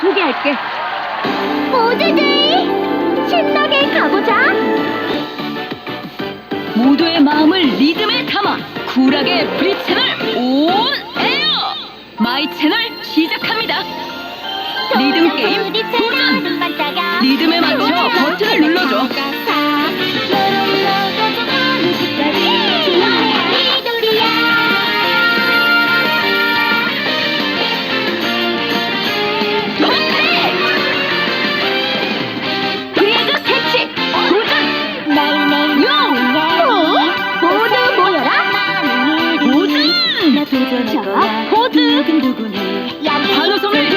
소개할게. 모두들 신나게 가보자. 모두의 마음을 리듬에 담아 쿨하게 브리 채널 온 에어! 마이 채널 시작합니다. 리듬 게임 도전! 바로 성을